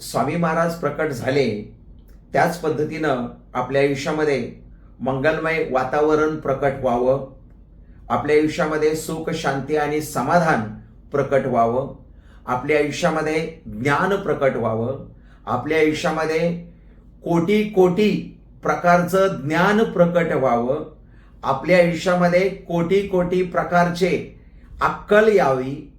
स्वामी महाराज प्रकट झाले त्याच पद्धतीनं आपल्या आयुष्यामध्ये मंगलमय वातावरण प्रकट व्हावं. आपल्या आयुष्यामध्ये सुख शांती आणि समाधान प्रकट व्हावं. आपल्या आयुष्यामध्ये ज्ञान प्रकट व्हावं. आपल्या आयुष्यामध्ये कोटी कोटी प्रकारचं ज्ञान प्रकट व्हावं. आपल्या आयुष्यामध्ये कोटी कोटी प्रकारचे अक्कल यावी.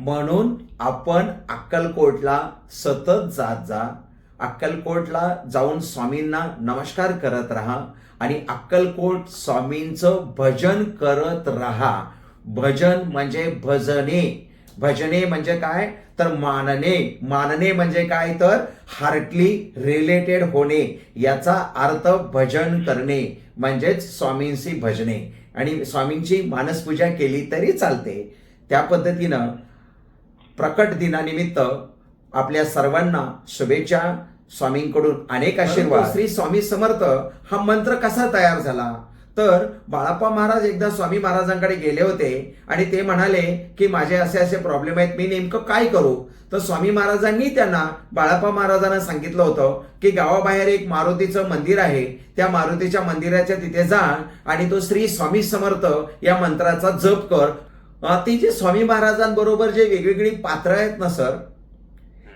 म्हणून आपण अक्कलकोटला सतत जात जा. अक्कलकोटला जाऊन स्वामींना नमस्कार करत राहा आणि अक्कलकोट स्वामींचं भजन करत राहा. भजन म्हणजे भजने. भजने म्हणजे काय? तर मानणे मानणे म्हणजे काय तर? हार्टली रिलेटेड होणे. याचा अर्थ भजन करणे म्हणजेच स्वामींची भजने. आणि स्वामींची मानसपूजा केली तरी चालते. त्या पद्धतीनं प्रकट दिनानिमित्त आपल्या सर्वांना शुभेच्छा. स्वामींकडून अनेक आशीर्वाद. श्री स्वामी समर्थ हा मंत्र कसा तयार झाला? तर बाळाप्पा महाराज एकदा स्वामी महाराजांकडे गेले होते आणि ते म्हणाले की माझे असे असे प्रॉब्लेम आहेत मी नेमकं काय करू? तर स्वामी महाराजांनी त्यांना बाळाप्पा महाराजांना सांगितलं होतं की गावाबाहेर एक मारुतीचं मंदिर आहे. त्या मारुतीच्या मंदिराच्या तिथे जा आणि तो श्री स्वामी समर्थ या मंत्राचा जप कर. ती जे स्वामी महाराजांबरोबर जे वेगवेगळी पात्र आहेत ना सर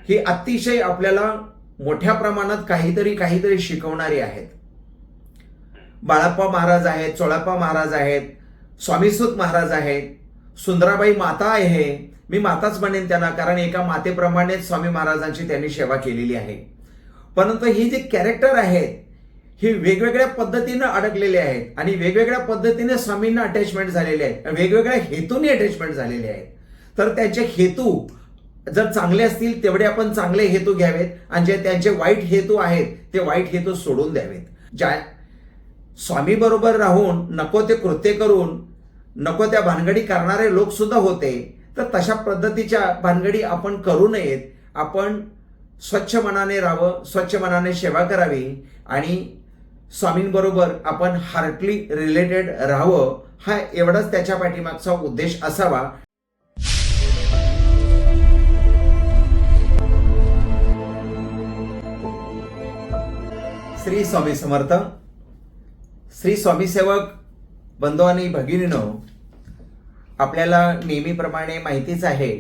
ही अतिशय आपल्याला मोठ्या प्रमाणात काहीतरी काहीतरी शिकवणारी आहेत. बाळाप्पा महाराज आहेत चोळाप्पा महाराज आहेत स्वामीसुत महाराज आहेत सुंदराबाई माता आहे. मी माताच म्हणेन त्यांना कारण एका मातेप्रमाणेच स्वामी महाराजांची त्यांनी सेवा केलेली आहे. परंतु ही जी कॅरेक्टर आहेत ही वेगवेगळ्या पद्धतीनं अडकलेले आहेत आणि वेगवेगळ्या पद्धतीने स्वामींना अटॅचमेंट झालेले आहेत. वेगवेगळ्या हेतूने अटॅचमेंट झालेले आहेत. तर त्यांचे हेतू जर चांगले असतील तेवढे आपण चांगले हेतू घ्यावेत आणि जे त्यांचे वाईट हेतू आहेत ते वाईट हेतू सोडून द्यावेत. ज्या स्वामी बरोबर राहून नको ते कृत्य करून नको त्या भानगडी करणारे लोक सुद्धा होते तर तशा पद्धतीच्या भानगडी आपण करू नयेत. आपण स्वच्छ मनाने राहावं स्वच्छ मनाने सेवा करावी आणि स्वामींबरोबर आपण हार्टली रिलेटेड राहावं हा एवढाच त्याच्या पाठीमागचा उद्देश असावा. श्री स्वामी समर्थ श्री स्वामी सेवक बंधू आणि भगिनीनो आपल्याला नेहमीप्रमाणे माहितीच आहे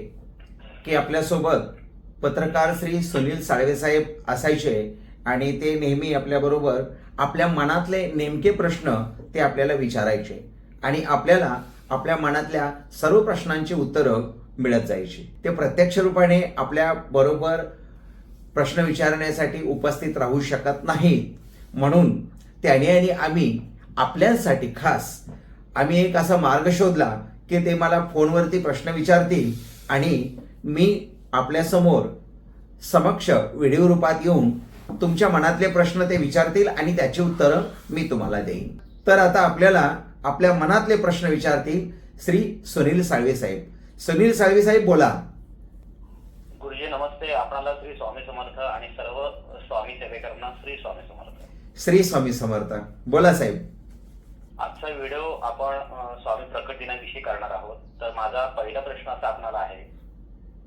की आपल्यासोबत पत्रकार श्री सुनील साळवेसाहेब असायचे आणि ते नेहमी आपल्याबरोबर आपल्या मनातले नेमके प्रश्न ते आपल्याला विचारायचे आणि आपल्याला आपल्या मनातल्या सर्व प्रश्नांची उत्तरं मिळत जायची. ते प्रत्यक्ष रूपाने आपल्या बरोबर प्रश्न विचारण्यासाठी उपस्थित राहू शकत नाही. म्हणून त्याने आणि आम्ही आपल्यासाठी खास आम्ही एक असा मार्ग शोधला की ते मला फोनवरती प्रश्न विचारतील आणि मी आपल्यासमोर समक्ष व्हिडिओ रूपात येऊन तुमच्या मनातले प्रश्न ते विचारतील आणि त्याची उत्तरं मी तुम्हाला देईन. तर आता आपल्याला आपल्या मनातले प्रश्न विचारतील श्री सुनील साळवे साहेब. सुनील साळवे साहेब बोला. गुरुजी नमस्ते. आपणाला श्री स्वामी समर्थ आणि सर्व स्वामी सेवेकरांना श्री स्वामी समर्थ. श्री स्वामी समर्थ. बोला साहेब. आजचा व्हिडिओ आपण स्वामी प्रकट दिनाविषयी करणार आहोत. तर माझा पहिला प्रश्न असा आपणाला आहे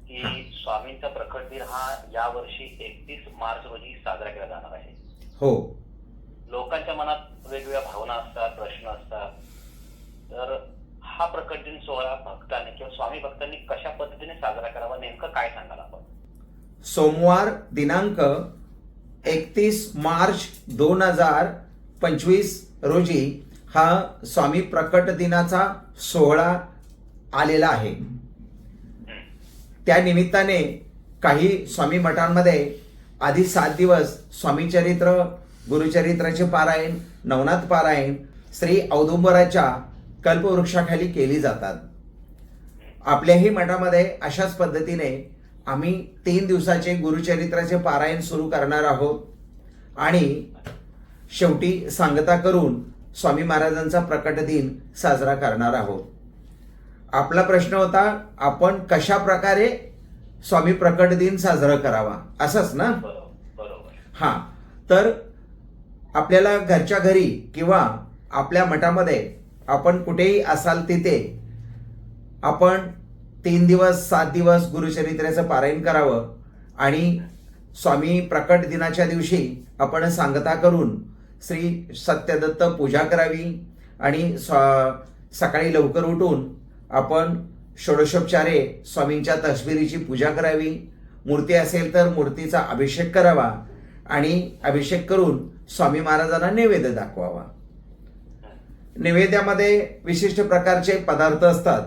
की स्वामींचा प्रकट दिन हा यावर्षी एकतीस मार्च रोजी साजरा केला जाणार आहे. हो. लोकांच्या मनात वेगवेगळ्या भावना असतात प्रश्न असतात. तर हा प्रकट दिन सोहळा भक्तांनी किंवा स्वामी भक्तांनी कशा पद्धतीने साजरा करावा नेमकं काय सांगाल आपण? सोमवार दिनांक एकतीस मार्च दोन हजार पंचवीस रोजी हा स्वामी प्रकट दिनाचा सोहळा आलेला आहे. त्या निमित्ताने काही स्वामी मठांमध्ये आधी सात दिवस स्वामीचरित्र गुरुचरित्राचे पारायण नवनाथ पारायण श्री औदुंबराच्या कल्पवृक्षाखाली केली जातात. आपल्याही मठामध्ये अशाच पद्धतीने आम्ही तीन दिवसाचे गुरुचरित्राचे पारायण सुरू करणार आहोत आणि शेवटी सांगता करून स्वामी महाराजांचा प्रकट दिन साजरा करणार आहोत. आपला प्रश्न होता आपण कशा प्रकारे स्वामी प्रकट दिन साजरा करावा? असंच ना? हा. तर आपल्याला घरच्या घरी किंवा आपल्या मठामध्ये आपण कुठेही असाल तिथे आपण तीन दिवस सात दिवस गुरुचरित्राचं पारायण करावं आणि स्वामी प्रकट दिनाच्या दिवशी आपण सांगता करून श्री सत्यदत्त पूजा करावी आणि स्वा- सकाळी लवकर उठून आपण षोडशोपचारे स्वामींच्या तस्बिरीची पूजा करावी. मूर्ती असेल तर मूर्तीचा अभिषेक करावा आणि अभिषेक करून स्वामी महाराजांना नैवेद्य दाखवावा. नैवेद्यामध्ये विशिष्ट प्रकारचे पदार्थ असतात.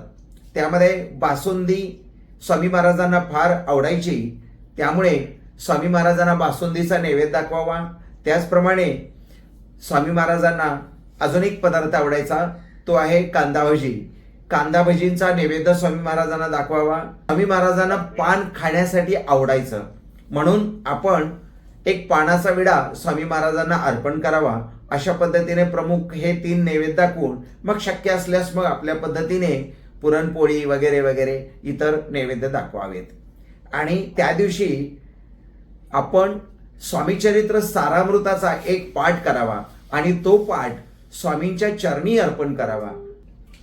त्यामध्ये बासुंदी स्वामी महाराजांना फार आवडायची. त्यामुळे स्वामी महाराजांना बासुंदीचा नैवेद्य दाखवावा. त्याचप्रमाणे स्वामी महाराजांना अजून एक पदार्थ आवडायचा तो आहे कांदा भजी. कांदा भजींचा नैवेद्य स्वामी महाराजांना दाखवावा. स्वामी महाराजांना पान खाण्यासाठी आवडायचं. म्हणून आपण एक पानाचा विडा स्वामी महाराजांना अर्पण करावा. अशा पद्धतीने प्रमुख हे तीन नैवेद्य दाखवून मग शक्य असल्यास मग आपल्या पद्धतीने पुरणपोळी वगैरे वगैरे इतर नैवेद्य दाखवावेत. आणि त्या दिवशी आपण स्वामीचरित्र सारामृताचा एक पाठ करावा आणि तो पाठ स्वामींच्या चरणी अर्पण करावा.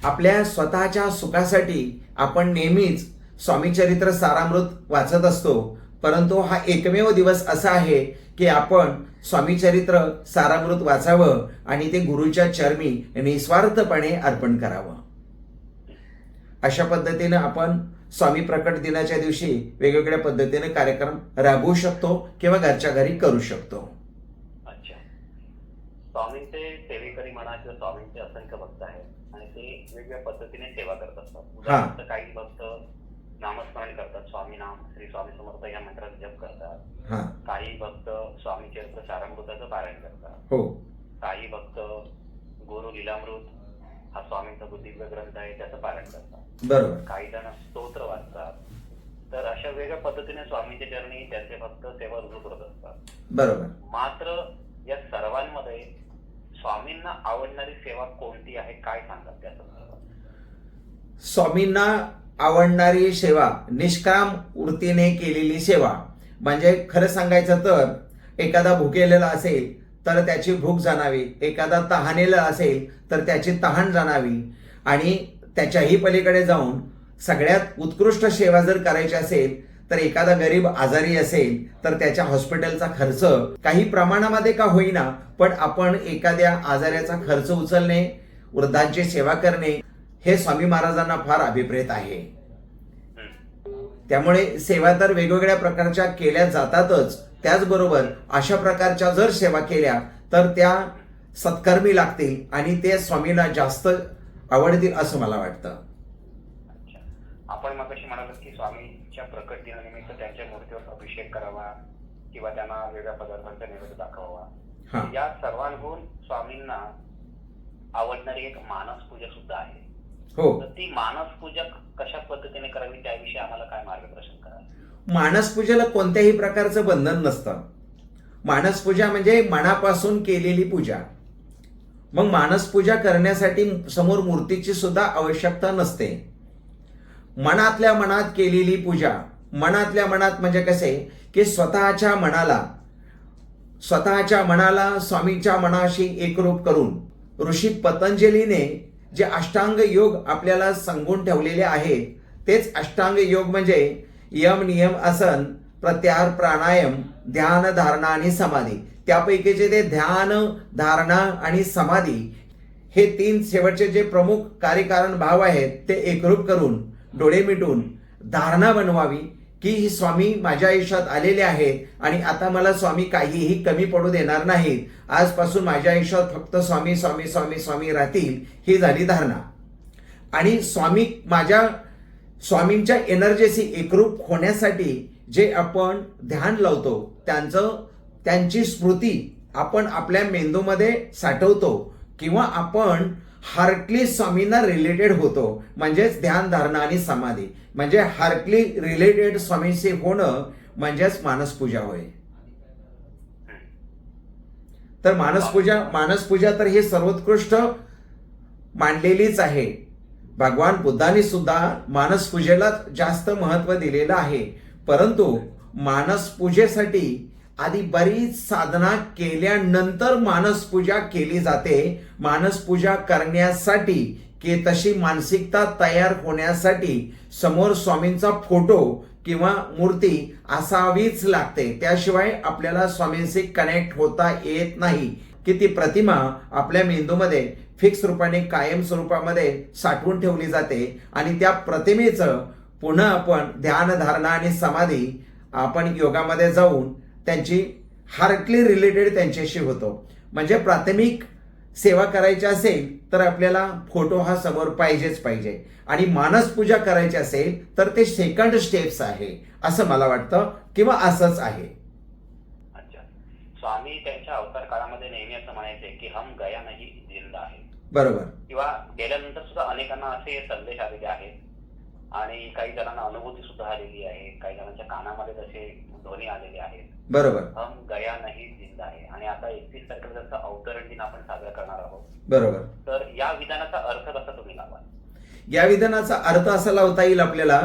आपल्या स्वतःच्या सुखासाठी आपण नेहमीच स्वामीचरित्र सारामृत वाचत असतो. परंतु हा एकमेव दिवस असा आहे की आपण स्वामीचरित्र सारामृत वाचावं आणि ते गुरुच्या चरणी निस्वार्थपणे अर्पण करावं. अशा पद्धतीनं आपण स्वामी प्रकट दिनाच्या दिवशी वेगवेगळ्या पद्धतीने कार्यक्रम राबवू शकतो किंवा घरच्या घरी करू शकतो. स्वामींचे सेवेकरी म्हणा किंवा स्वामींचे असंख्य भक्त आहेत आणि ते वेगवेगळ्या पद्धतीने सेवा करत असतात. उदाहरणार्थ काही भक्त नामस्मरण करतात. स्वामी नाम श्री स्वामी समर्थ या मंत्राचा जप करतात. काही भक्त स्वामी चरित्र सारामृताचं पारायण करतात. हो. काही भक्त गुरु लीलामृत हा स्वामींचा बुद्धिव्य ग्रंथ आहे त्याचं पारायण करतात. बरोबर. काही जण स्तोत्र वाचतात. तर अशा वेगळ्या पद्धतीने स्वामींच्या चरणी त्यांचे भक्त सेवा रुजू करत असतात. बरोबर. मात्र या सर्वांमध्ये स्वामींना आवडणारी सेवा कोणती आहे? काय सांगतात त्या स्वामींना आवडणारी सेवा निष्काम वृत्तीने केलेली सेवा. म्हणजे खरं सांगायचं तर एखादा भुकेलेला असेल तर त्याची भूक जाणावी. एखादा तहानेला असेल तर त्याची तहान जाणावी. आणि त्याच्याही पलीकडे जाऊन सगळ्यात उत्कृष्ट सेवा जर करायची असेल तर एखादा गरीब आजारी असेल तर त्याच्या हॉस्पिटलचा खर्च काही प्रमाणामध्ये का होईना पण आपण एखाद्या आजाराचा खर्च उचलणे वृद्धांची सेवा करणे हे स्वामी महाराजांना फार अभिप्रेत आहे. त्यामुळे सेवा तर वेगवेगळ्या प्रकारच्या केल्या जातातच त्याचबरोबर अशा प्रकारच्या जर सेवा केल्या तर त्या सत्कर्मी लागतील आणि ते स्वामींना जास्त आवडतील असं मला वाटतं. आपण मग म्हणाल की स्वामींच्या प्रकट दिनानिमित्त त्यांच्या मूर्तीवर अभिषेक करावा किंवा त्यांना वेगळ्या पदार्थांचा नैवेद्य दाखवावा. या सर्वांहून स्वामींना आवडणारी एक मानस पूजा सुद्धा आहे. हो. तर ती मानस पूजा कशा पद्धतीने करावी त्याविषयी आम्हाला काय मार्गदर्शन कराल? मानसपूजेला कोणत्याही प्रकारचं बंधन नसतं. मानसपूजा म्हणजे मनापासून केलेली पूजा. मग मानसपूजा करण्यासाठी समोर मूर्तीची सुद्धा आवश्यकता नसते. मनातल्या मनात केलेली पूजा. मनातल्या मनात म्हणजे कसे? की स्वतःच्या मनाला स्वतःच्या मनाला स्वामीच्या मनाशी एकरूप करून ऋषी पतंजलीने जे अष्टांग योग आपल्याला सांगून ठेवलेले आहे तेच अष्टांग योग म्हणजे यम नियम आसन प्रत्याहार प्राणायाम ध्यान धारणा आणि समाधी. त्यापैकीचे ते ध्यान धारणा आणि समाधी हे तीन शेवटचे जे प्रमुख कार्यकारण भाव आहेत ते एकरूप करून डोळे मिटून धारणा बनवावी की ही स्वामी माझ्या आयुष्यात आलेले आहेत आणि आता मला स्वामी काहीही कमी पडू देणार नाहीत. आजपासून माझ्या आयुष्यात फक्त स्वामी स्वामी स्वामी स्वामी राहतील ही झाली धारणा. आणि स्वामी माझ्या स्वामींच्या एनर्जीशी एकरूप होण्यासाठी जे आपण ध्यान लावतो त्यांचं त्यांची स्मृती आपण आपल्या मेंदूमध्ये साठवतो किंवा आपण हार्टली स्वामींना रिलेटेड होतो. म्हणजेच ध्यान धारणा आणि समाधी. म्हणजे हार्टली रिलेटेड स्वामींशी होणं म्हणजेच मानसपूजा होय. तर मानसपूजा मानसपूजा तर ही सर्वोत्कृष्ट मांडलेलीच आहे. भगवान बुद्धांनी सुद्धा मानसपूजेला जास्त महत्त्व दिलेलं आहे. परंतु मानसपूजेसाठी आधी बरीच साधना केल्यानंतर मानसपूजा केली जाते. मानसपूजा करण्यासाठी की तशी मानसिकता तयार होण्यासाठी समोर स्वामींचा फोटो किंवा मूर्ती असावीच लागते. त्याशिवाय आपल्याला स्वामींशी कनेक्ट होता येत नाही. की ती प्रतिमा आपल्या मेंदूमध्ये फिक्स रूपाने कायम स्वरूपामध्ये साठवून ठेवली जाते आणि त्या प्रतिमेचं पुन्हा आपण ध्यानधारणा आणि समाधी आपण योगामध्ये जाऊन त्यांची हार्टली रिलेटेड त्यांच्याशी होतो. म्हणजे प्राथमिक सेवा करायची असेल तर आपल्याला फोटो हा समोर पाहिजेच पाहिजे. आणि मानस पूजा करायची असेल तर ते सेकंड स्टेप्स आहे असं मला वाटतं किंवा असंच आहे. अच्छा. स्वामी त्यांच्या अवतार काळामध्ये नेहमी असं म्हणायचे की हम गया नाही जिंदा आहे बरोबर. किंवा गेल्यानंतर सुद्धा अनेकांना असे संदेश आलेले आहेत आणि काही जणांना अनुभूती सुद्धा आलेली आहे. काही जणांच्या कानामध्ये तसे ध्वनी आलेले आहेत. बरोबर. हम गया नाही जिंदा आहे आणि आता एकतीस तारखेला त्यांचा अवतरण दिन आपण साजरा करणार आहोत. बरोबर. तर या विधानाचा अर्थ कसा तुम्ही लावाल? या विधानाचा अर्थ असा लावता येईल आपल्याला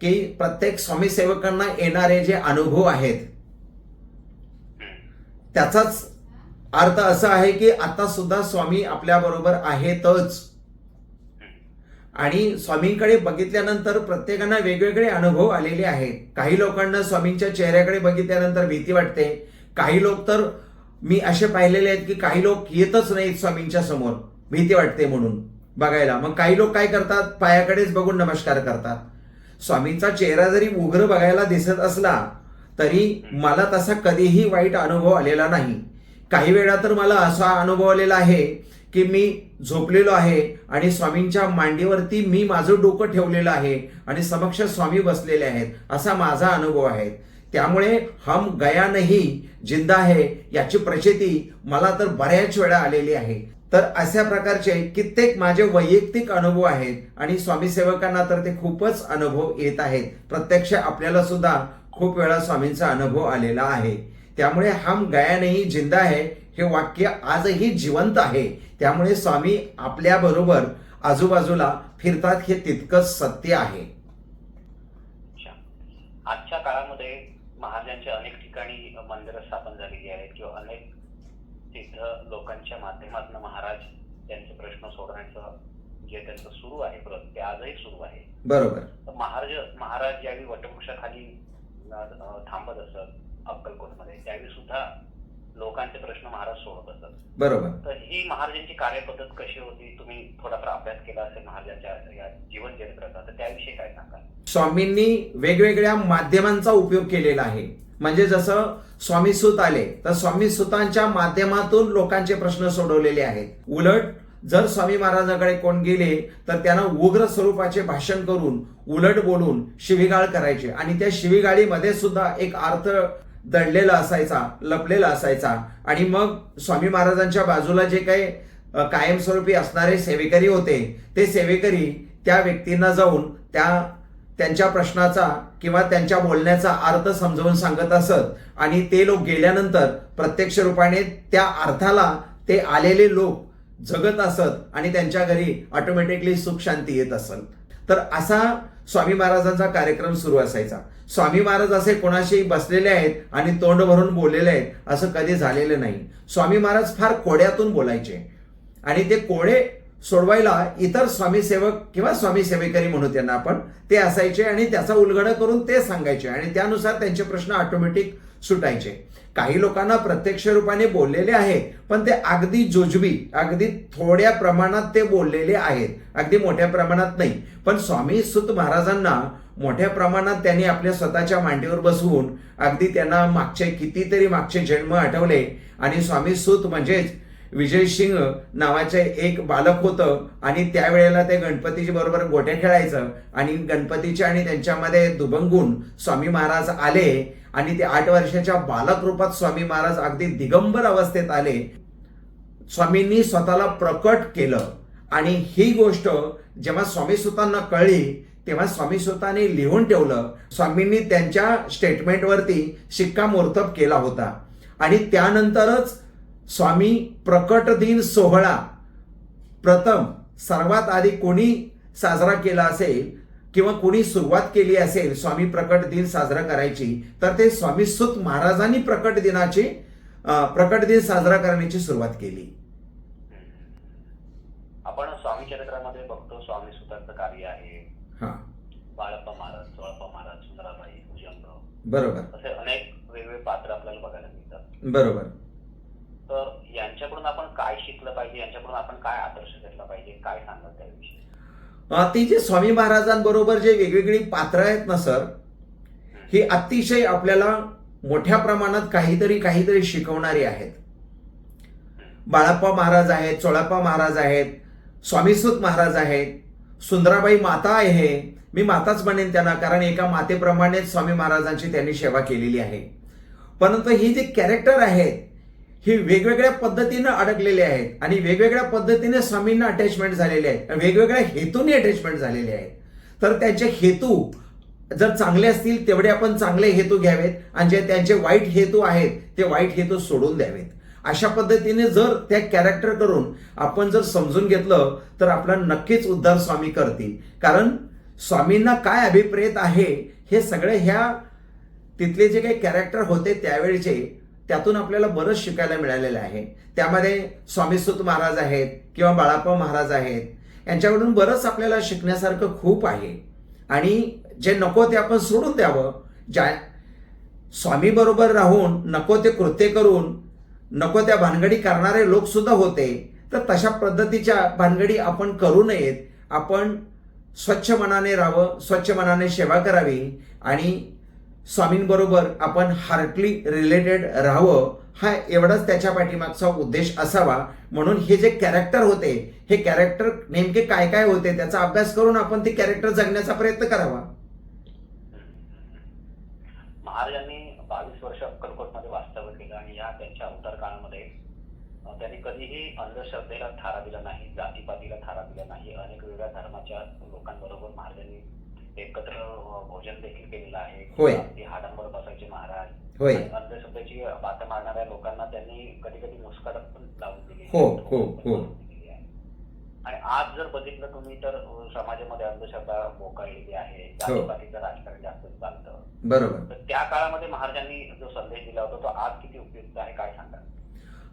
की प्रत्येक स्वामी सेवकांना येणारे जे अनुभव आहेत. त्याचाच अर्थ असा आहे की आता सुद्धा स्वामी आपल्या बरोबर आहेतच. आणि स्वामींकडे बघितल्यानंतर प्रत्येकांना वेगवेगळे अनुभव आलेले आहेत. काही लोकांना स्वामींच्या चेहऱ्याकडे बघितल्यानंतर भीती वाटते. काही लोक तर मी असे पाहिलेले आहेत की काही लोक येतच नाहीत स्वामींच्या समोर. भीती वाटते म्हणून बघायला. मग काही लोक काय करतात? पायाकडेच बघून नमस्कार करतात. स्वामींचा चेहरा जरी उग्र बघायला दिसत असला तरी मला तसा कधीही वाईट अनुभव आलेला नाही. काही वेळा तर मला असा अनुभव आलेला आहे की मी झोपलेलो आहे आणि स्वामींच्या मांडीवरती मी माझं डोकं ठेवलेलं आहे आणि समक्ष स्वामी बसलेले आहेत असा माझा अनुभव आहे. त्यामुळे हम गया नाही जिंदा आहे याची प्रचिती मला तर बऱ्याच वेळा आलेली आहे. तर अशा प्रकारचे कित्येक माझे वैयक्तिक अनुभव आहेत आणि स्वामी सेवकांना तर ते खूपच अनुभव येत आहेत. प्रत्यक्ष आपल्याला सुद्धा खूप वेळा स्वामींचा अनुभव आलेला आहे. त्यामुळे हम गया नाही जिंदा आहे हे वाक्य आजही जिवंत आहे. त्यामुळे स्वामी आपल्या बरोबर आजूबाजूला फिरतात हे तितकंच सत्य आहे. अच्छा. आजच्या काळामध्ये महाराजांच्या अनेक ठिकाणी मंदिरं स्थापन झालेली आहेत किंवा अनेक तिथं लोकांच्या माध्यमातून महाराज त्यांचे प्रश्न सोडवण्याचं जे त्यांचं सुरू आहे व्रत ते आजही सुरू आहे. बरोबर. महाराज महाराज ज्यावेळी वटवृक्षाखाली थांबत असत अक्कलकोटमध्ये त्यावेळी सुद्धा लोकांचे प्रश्न महाराज सोडत असत. बरोबर. तर ही महाराजांची कार्यपद्धत कशी होती? तुम्ही थोडाफार अभ्यास केला असेल महाराजांच्या या जीवन चरित्राचा तर त्याविषयी काय सांगाल? स्वामींनी वेगवेगळ्या माध्यमांचा उपयोग केलेला आहे. म्हणजे जसं स्वामी सुत आले तर स्वामी सुतांच्या माध्यमातून लोकांचे प्रश्न सोडवलेले आहेत. उलट जर स्वामी महाराजांकडे कोण गेले तर त्यांना उग्र स्वरूपाचे भाषण करून उलट बोलून शिवीगाळ करायचे. आणि त्या शिवीगाळीमध्ये सुद्धा एक अर्थ दडलेला असायचा लपलेला असायचा. आणि मग स्वामी महाराजांच्या बाजूला जे काही कायमस्वरूपी असणारे सेवेकरी होते ते सेवेकरी त्या व्यक्तींना जाऊन त्या त्यांच्या प्रश्नाचा किंवा त्यांच्या बोलण्याचा अर्थ समजावून सांगत असत. आणि ते लोक गेल्यानंतर प्रत्यक्ष रूपाने त्या अर्थाला ते आलेले लोक जगत असत आणि त्यांच्या घरी ऑटोमॅटिकली सुख शांती येत असत तर असा स्वामी महाराजांचा कार्यक्रम सुरू असायचा. स्वामी महाराज असे कोणाशी बसलेले आहेत आणि तोंड भरून बोललेले आहेत असं कधी झालेलं नाही. स्वामी महाराज फार कोड्यातून बोलायचे. आणि ते कोडे सोडवायला इतर स्वामी सेवक किंवा स्वामी सेवेकरी म्हणू त्यांना आपण ते असायचे आणि त्याचा उलगडा करून ते सांगायचे. आणि त्यानुसार त्यांचे प्रश्न ऑटोमॅटिक सुटायचे. काही लोकांना प्रत्यक्ष रूपाने बोललेले आहेत पण ते अगदी जोजबी अगदी थोड्या प्रमाणात ते बोललेले आहेत. अगदी मोठ्या प्रमाणात नाही. पण स्वामी सुत महाराजांना मोठ्या प्रमाणात त्यांनी आपल्या स्वतःच्या मांडीवर बसवून अगदी त्यांना मागचे कितीतरी मागचे जन्म आठवले. आणि स्वामी सुत म्हणजेच विजय सिंग नावाचे एक बालक होतं. आणि त्यावेळेला ते गणपतीच्या बरोबर गोट्या खेळायचं. आणि गणपतीच्या आणि त्यांच्यामध्ये दुभंगून स्वामी महाराज आले. आणि ते आठ वर्षाच्या बालक रूपात स्वामी महाराज अगदी दिगंबर अवस्थेत आले. स्वामींनी स्वतःला प्रकट केलं. आणि ही गोष्ट जेव्हा स्वामी सुतांना कळली तेव्हा स्वामी सुतांनी लिहून ठेवलं. स्वामींनी त्यांच्या स्टेटमेंटवरती शिक्कामोर्तब केला होता. आणि त्यानंतरच स्वामी प्रकट दिन सोहळा. प्रथम सर्वात आधी कोणी साजरा केला असेल किंवा कोणी सुरुवात केली असेल स्वामी प्रकट दिन साजरा करायची तर ते स्वामी सुत महाराजांनी प्रकट दिनाची प्रकट दिन साजरा करण्याची सुरुवात केली. आपण स्वामी चरित्रामध्ये बघतो स्वामी सुतांचं कार्य आहे. हा. बाळप्पा महाराज चोळप्पा महाराज सुंदराबाई बरोबर. असे अनेक वेगवेगळे पात्र आपल्याला बघायला मिळतात. बरोबर. तर यांच्याकडून आपण काय शिकलं पाहिजे यांच्याकडून आपण काय आदर्श घेतला पाहिजे काय सांगाल त्याविषयी? ती जे स्वामी महाराजांबरोबर जे वेगवेगळी पात्र आहेत ना सर ही अतिशय आपल्याला मोठ्या प्रमाणात काहीतरी काहीतरी शिकवणारी आहेत. बाळाप्पा महाराज आहेत चोळाप्पा महाराज आहेत स्वामीसुत महाराज आहेत सुंदराबाई माता आहे मी माताच म्हणेन त्यांना कारण एका मातेप्रमाणेच स्वामी महाराजांची त्यांनी सेवा केलेली आहे. परंतु ही जी कॅरेक्टर आहेत हे वेगवेगळ्या पद्धतीनं अडकलेले आहेत आणि वेगवेगळ्या पद्धतीने स्वामींना अटॅचमेंट झालेले आहेत. वेगवेगळ्या हेतूने अटॅचमेंट झालेले आहेत. तर त्यांचे हेतू जर चांगले असतील तेवढे आपण चांगले हेतू घ्यावेत आणि जे त्यांचे वाईट हेतू आहेत ते वाईट हेतू सोडून द्यावेत. अशा पद्धतीने जर त्या कॅरेक्टर करून आपण जर समजून घेतलं तर आपला नक्कीच उद्धार स्वामी करतील. कारण स्वामींना काय अभिप्रेत आहे हे सगळे ह्या तिथले जे काही कॅरेक्टर होते त्यावेळेचे त्यातून आपल्याला बरंच शिकायला मिळालेलं आहे. त्यामध्ये स्वामीसुत महाराज आहेत किंवा बाळाप्पा महाराज आहेत यांच्याकडून बरंच आपल्याला शिकण्यासारखं खूप आहे. आणि जे नको ते आपण सोडून द्यावं ज्या स्वामी बरोबर राहून नको ते कृत्य करून नको त्या भानगडी करणारे लोक सुद्धा होते तर तशा पद्धतीच्या भानगडी आपण करू नयेत. आपण स्वच्छ मनाने राहावं स्वच्छ मनाने सेवा करावी आणि स्वामींबरोबर आपण हार्टली रिलेटेड राहावं हा एवढाच त्याच्या पाठीमागचा उद्देश असावा. म्हणून हे जे कॅरेक्टर होते हे कॅरेक्टर नेमके काय काय होते त्याचा अभ्यास करून आपण ते कॅरेक्टर जगण्याचा प्रयत्न करावा. महाराजांनी बावीस वर्ष अक्कलकोटमध्ये वास्तव्य केलं आणि या त्यांच्या अवतार काळामध्ये त्यांनी कधीही अंधश्रद्धेला थारा दिला नाही जातीपातीला थारा दिला नाही अनेक वेगळ्या धर्माच्या लोकांबरोबर महाराजांनी एकत्र भोजन देखील केलेलं आहे. होय. अगदी हाडांवर बसायचे महाराज. होय. आणि अंधश्रद्धेची बात मारणाऱ्या लोकांना त्यांनी कधी कधी मुस्काटात पण लावून दिली हो, हो, हो. आणि आज जर बघितलं तुम्ही तर अं, समाजामध्ये अंधश्रद्धा मोकाळलेली आहे. हो. जातीपातीचं राजकारण जास्त चालतं. बरोबर. तर त्या काळामध्ये महाराजांनी जो संदेश दिला होता तो आज किती उपयुक्त आहे? काय सांगा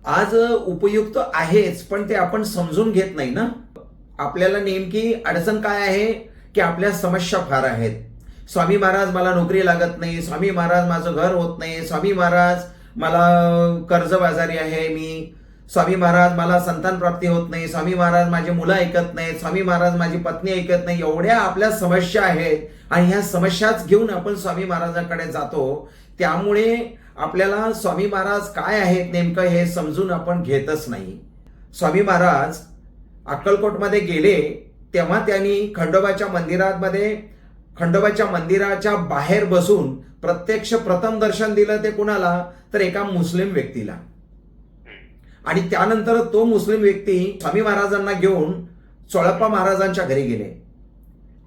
आज उपयुक्त आहेच पण ते आपण समजून घेत नाही ना? आपल्याला नेमकी अडचण काय आहे? की आपल्या समस्या फार आहेत. स्वामी महाराज मला नोकरी लागत नाही स्वामी महाराज माझं घर होत नाही स्वामी महाराज मला कर्जबाजारी आहे मी स्वामी महाराज मला संतान प्राप्ती होत नाही स्वामी महाराज माझी मुलं ऐकत नाहीत स्वामी महाराज माझी पत्नी ऐकत नाही एवढ्या आपल्या समस्या आहेत. आणि ह्या समस्याच घेऊन आपण स्वामी महाराजांकडे जातो. त्यामुळे आपल्याला स्वामी महाराज काय आहेत नेमकं हे समजून आपण घेतच नाही. स्वामी महाराज अक्कलकोटमध्ये गेले तेव्हा त्यांनी खंडोबाच्या मंदिरामध्ये खंडोबाच्या मंदिराच्या बाहेर बसून प्रत्यक्ष प्रथम दर्शन दिलं ते कुणाला? तर एका मुस्लिम व्यक्तीला. आणि त्यानंतर तो मुस्लिम व्यक्ती स्वामी महाराजांना घेऊन चोळप्पा महाराजांच्या घरी गेले.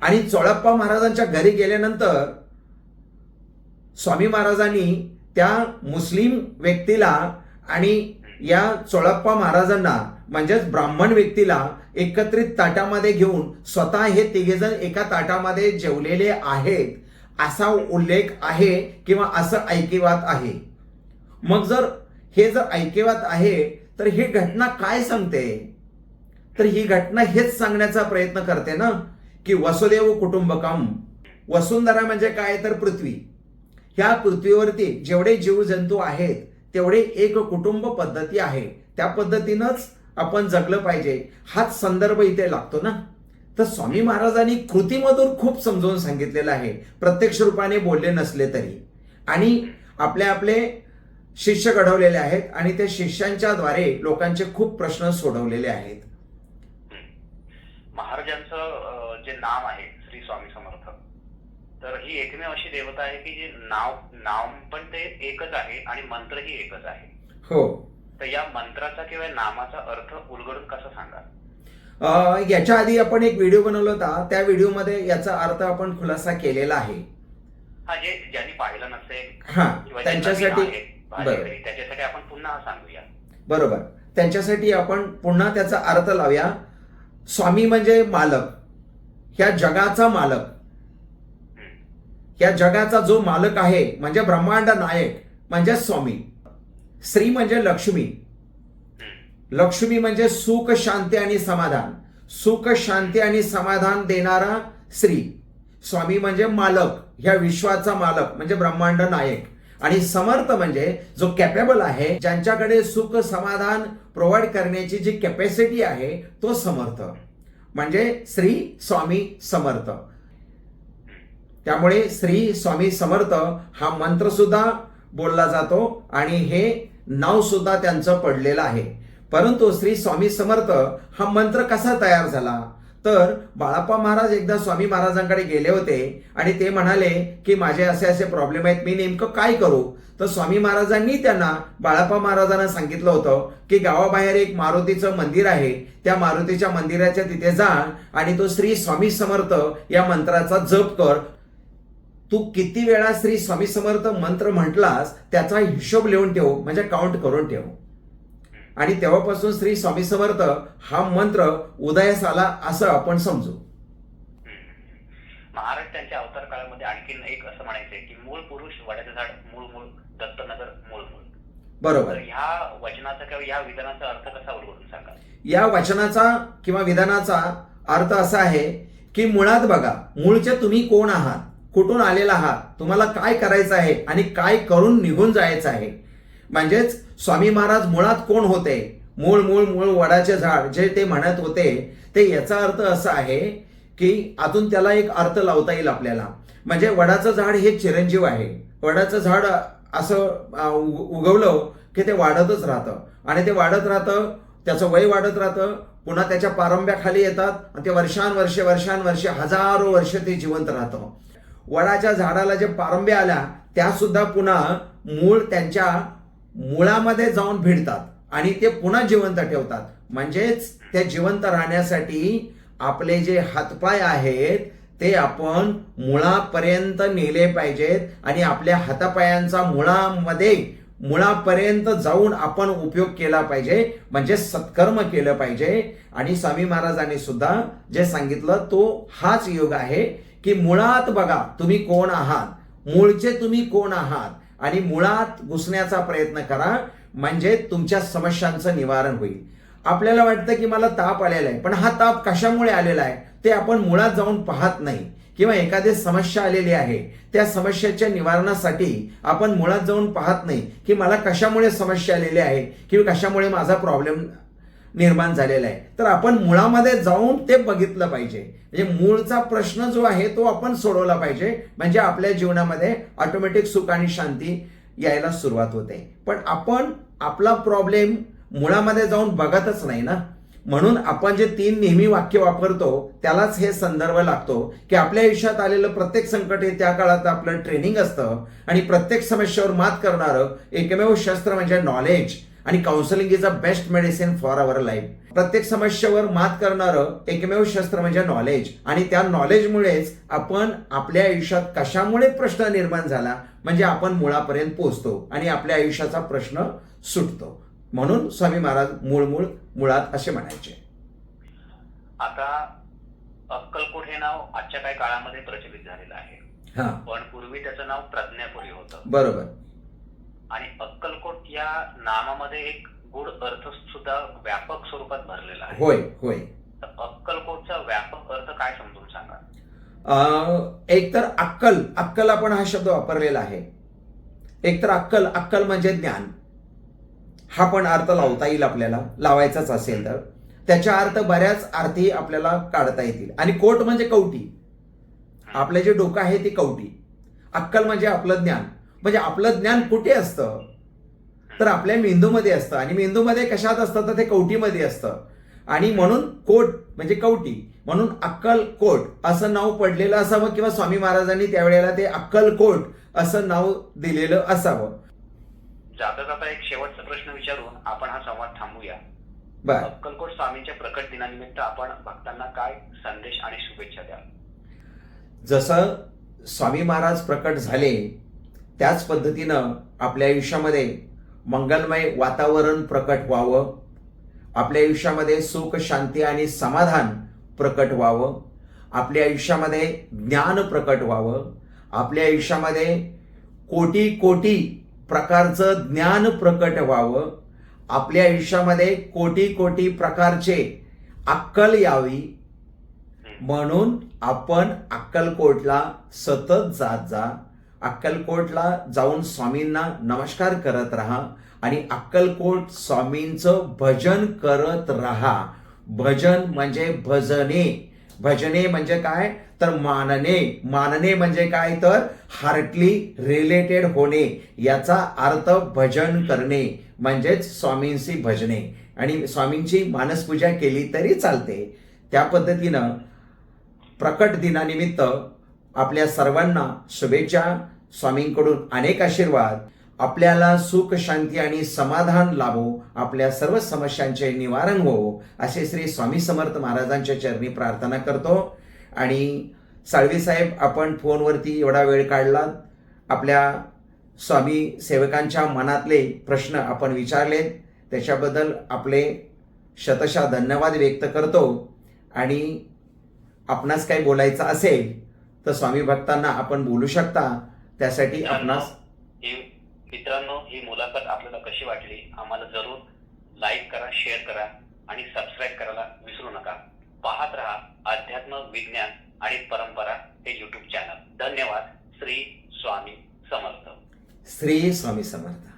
आणि चोळप्पा महाराजांच्या घरी गेल्यानंतर स्वामी महाराजांनी त्या मुस्लिम व्यक्तीला आणि या चोळप्पा महाराजांना म्हणजेच ब्राह्मण व्यक्तीला एकत्रित ताटामध्ये घेऊन स्वतः हे तिघेजण एका ताटामध्ये जेवलेले आहेत असा उल्लेख आहे किंवा असं ऐकिवात आहे? मग जर हे जर ऐकिवात आहे तर ही घटना काय सांगते? तर ही घटना हेच सांगण्याचा प्रयत्न करते ना की वसुदेव कुटुंबकम. वसुंधरा म्हणजे काय तर पृथ्वी. ह्या पृथ्वीवरती जेवढे जीवजंतू आहेत तेवढे एक कुटुंब पद्धती आहे. त्या पद्धतीनंच आपण जगलं पाहिजे. हाच संदर्भ इथे लागतो ना. तर स्वामी महाराजांनी कृतीमधून खूप समजावून सांगितलेलं आहे. प्रत्यक्ष रूपाने बोलले नसले तरी. आणि आपले आपले शिष्य घडवलेले आहेत आणि त्या शिष्यांच्या द्वारे लोकांचे खूप प्रश्न सोडवलेले आहेत. महाराजांचं जे नाव आहे श्री स्वामी समर्थ तर ही एकमेव अशी देवता आहे की जे नाव नाव पण ते एकच आहे आणि मंत्रही एकच आहे. हो. तर या मंत्राचा किंवा नामाचा अर्थ उलगडून कसा सांगा याच्या आधी आपण एक व्हिडिओ बनवला होता. त्या व्हिडिओमध्ये याचा अर्थ आपण खुलासा केलेला आहे. हा जे ज्यांनी पाहिलं नसेल त्यांच्यासाठी त्याच्यासाठी आपण पुन्हा सांगूया. बरोबर. त्यांच्यासाठी आपण पुन्हा त्याचा अर्थ लावूया. स्वामी म्हणजे मालक. ह्या जगाचा मालक. हम्म. या जगाचा जो मालक आहे म्हणजे ब्रह्मांड नायक म्हणजे स्वामी. श्री म्हणजे लक्ष्मी. लक्ष्मी म्हणजे सुख शांती आणि समाधान. सुख शांती आणि समाधान देणारा श्री स्वामी म्हणजे मालक. ह्या विश्वाचा मालक म्हणजे ब्रह्मांड नायक. आणि समर्थ म्हणजे जो कॅपेबल आहे ज्यांच्याकडे सुख समाधान प्रोव्हाइड करण्याची जी कॅपॅसिटी आहे तो समर्थ. म्हणजे श्री स्वामी समर्थ. त्यामुळे श्री स्वामी समर्थ हा मंत्र सुद्धा बोलला जातो. आणि हे नाव सुद्धा त्यांचं पडलेलं आहे. परंतु श्री स्वामी समर्थ हा मंत्र कसा तयार झाला? तर बाळाप्पा महाराज एकदा स्वामी महाराजांकडे गेले होते आणि ते म्हणाले की माझे असे असे प्रॉब्लेम आहेत मी नेमकं काय करू? तर स्वामी महाराजांनी त्यांना बाळाप्पा महाराजांना सांगितलं होतं की गावाबाहेर एक मारुतीचं मंदिर आहे. त्या मारुतीच्या मंदिराच्या तिथे जा आणि तो श्री स्वामी समर्थ या मंत्राचा जप कर. तू किती वेळा श्री स्वामी समर्थ मंत्र म्हटलास त्याचा हिशोब लिहून ठेव म्हणजे काउंट करून ठेव. आणि तेव्हापासून श्री स्वामी समर्थ हा मंत्र उदयास आला असं आपण समजू. महाराज त्यांच्या अवतार काळामध्ये आणखीन एक असं म्हणायचंय की मूळ पुरुष वड्याचं झाड मूळ मूळ दत्तनगर मूळ मूळ. बरोबर. ह्या वचनाचा किंवा या विधानाचा अर्थ कसा उलगडून सांगा या वचनाचा किंवा विधानाचा अर्थ असा आहे की मुळात बघा मूळचे तुम्ही कोण आहात? कुठून आलेला आहात? तुम्हाला काय करायचं आहे? आणि काय करून निघून जायचं आहे? म्हणजेच स्वामी महाराज मुळात कोण होते? मूळ मूळ मूळ वडाचे झाड जे ते म्हणत होते ते याचा अर्थ असा आहे की अजून त्याला एक अर्थ लावता येईल आपल्याला. म्हणजे वडाचं झाड हे चिरंजीव आहे. वडाचं झाड असं उगवलं की ते वाढतच राहतं. आणि ते वाढत राहतं त्याचं वय वाढत राहतं पुन्हा त्याच्या पारंब्याखाली येतात आणि ते वर्षानुवर्षे वर्षानुवर्षे हजारो वर्ष ते जिवंत राहतं. वडाच्या झाडाला जे पारंब्या आल्या त्या सुद्धा पुन्हा मूळ त्यांच्या मुळामध्ये जाऊन भिडतात आणि ते पुन्हा जिवंत ठेवतात. म्हणजेच त्या जिवंत राहण्यासाठी आपले जे हातपाय आहेत ते आपण मुळापर्यंत नेले पाहिजेत आणि आपल्या हातापायांचा मुळामध्ये मुळापर्यंत जाऊन आपण उपयोग केला पाहिजे म्हणजे सत्कर्म केलं पाहिजे. आणि स्वामी महाराजांनी सुद्धा जे सांगितलं तो हाच योग आहे. की मुळात बघा तुम्ही कोण आहात? मूळचे तुम्ही कोण आहात? आणि मुळात घुसण्याचा प्रयत्न करा म्हणजे तुमच्या समस्यांचं निवारण होईल. आपल्याला वाटतं की मला ताप आलेला आहे पण हा ताप कशामुळे आलेला आहे? ते आपण मुळात जाऊन पाहत नाही. किंवा एखादी समस्या आलेली आहे त्या समस्येच्या निवारणासाठी आपण मुळात जाऊन पाहत नाही की मला कशामुळे समस्या आलेली आहे किंवा कशामुळे माझा प्रॉब्लेम निर्माण झालेला आहे. तर आपण मुळामध्ये जाऊन ते बघितलं पाहिजे. म्हणजे मूळचा प्रश्न जो आहे तो आपण सोडवला पाहिजे. म्हणजे आपल्या जीवनामध्ये ऑटोमॅटिक सुख आणि शांती यायला सुरुवात होते. पण आपण आपला प्रॉब्लेम मुळामध्ये जाऊन बघतच नाही ना. म्हणून आपण जे तीन नेहमी वाक्य वापरतो त्यालाच हे संदर्भ लागतो की आपल्या आयुष्यात आलेलं प्रत्येक संकट हे त्या काळात आपलं ट्रेनिंग असतं. आणि प्रत्येक समस्येवर मात करणारं एकमेव शस्त्र म्हणजे नॉलेज आणि counselling is a best medicine for our life प्रत्येक समस्येवर मात करणारं एकमेव शस्त्र म्हणजे नॉलेज आणि त्या नॉलेजमुळेच आपण आपल्या आयुष्यात कशामुळे प्रश्न निर्माण झाला म्हणजे आपण मुळापर्यंत पोहोचतो आणि आपल्या आयुष्याचा प्रश्न सुटतो. म्हणून स्वामी महाराज मूळ मूळ मुळात असे म्हणायचे. आता अक्कलकोट हे नाव आजच्या काही काळामध्ये प्रचलित झालेलं आहे. हा. पण पूर्वी त्याचं नाव प्रज्ञापुरी होतं. बरोबर. आणि अक्कलकोट या नामामध्ये एक गुढ अर्थ सुद्धा व्यापक स्वरूपात भरलेला आहे. होय होय. तर अक्कलकोटचा व्यापक अर्थ काय समजून सांगा? एक तर अक्कल अक्कल आपण हा शब्द वापरलेला आहे. एक तर अक्कल अक्कल म्हणजे ज्ञान. हा पण अर्थ लावता येईल आपल्याला लावायचाच असेल तर. त्याच्या अर्थ बऱ्याच अर्थी आपल्याला काढता येतील. आणि कोट म्हणजे कवटी. आपलं जे डोकं आहे ती कवटी. अक्कल म्हणजे आपलं ज्ञान. म्हणजे आपलं ज्ञान कुठे असतं? तर आपल्या मेंदूमध्ये असतं. आणि मेंदूमध्ये कशात असतं? तर ते कवटीमध्ये असतं. आणि म्हणून कोट म्हणजे कवटी. म्हणून अक्कल कोट असं नाव पडलेलं असावं किंवा स्वामी महाराजांनी त्यावेळेला ते अक्कल कोट असं नाव दिलेलं असावं. जाता जाता एक शेवटचा प्रश्न विचारून आपण हा संवाद थांबूया. बर. अक्कलकोट स्वामींच्या प्रकट दिनानिमित्त आपण भक्तांना काय संदेश आणि शुभेच्छा द्याल? जसं स्वामी महाराज प्रकट झाले त्याच पद्धतीनं आपल्या आयुष्यामध्ये मंगलमय वातावरण प्रकट व्हावं. आपल्या आयुष्यामध्ये सुख शांती आणि समाधान प्रकट व्हावं. आपल्या आयुष्यामध्ये ज्ञान प्रकट व्हावं. आपल्या आयुष्यामध्ये कोटी कोटी प्रकारचं ज्ञान प्रकट व्हावं. आपल्या आयुष्यामध्ये कोटी कोटी प्रकारचे अक्कल यावी. म्हणून आपण अक्कलकोटला सतत जात जा. अक्कलकोटला जाऊन स्वामींना नमस्कार करत राहा आणि अक्कलकोट स्वामींचं भजन करत राहा. भजन म्हणजे भजने. भजने म्हणजे काय? तर मानणे मानणे म्हणजे काय तर? हार्टली रिलेटेड होणे. याचा अर्थ भजन करणे म्हणजेच स्वामींची भजने. आणि स्वामींची मानसपूजा केली तरी चालते. त्या पद्धतीनं प्रकट दिनानिमित्त आपल्या सर्वांना शुभेच्छा. स्वामींकडून अनेक आशीर्वाद आपल्याला सुख शांती आणि समाधान लाभो आपल्या सर्व समस्यांचे निवारण होवो असे श्री स्वामी समर्थ महाराजांच्या चरणी प्रार्थना करतो. आणि साळवी साहेब आपण फोनवरती एवढा वेळ काढला आपल्या स्वामी सेवकांच्या मनातले प्रश्न आपण विचारलेत त्याच्याबद्दल आपले शतशा धन्यवाद व्यक्त करतो. आणि आपणास काही बोलायचं असेल तर स्वामी भक्तांना आपण बोलू शकता. त्यासाठी आपणास ही मित्रांनो ही मुलाखत आपल्याला कशी वाटली? आम्हाला जरूर लाईक करा शेअर करा आणि सबस्क्राईब करायला विसरू नका. पाहत रहा अध्यात्म विज्ञान आणि परंपरा हे युट्यूब चॅनल धन्यवाद. श्री स्वामी समर्थ. श्री स्वामी समर्थ.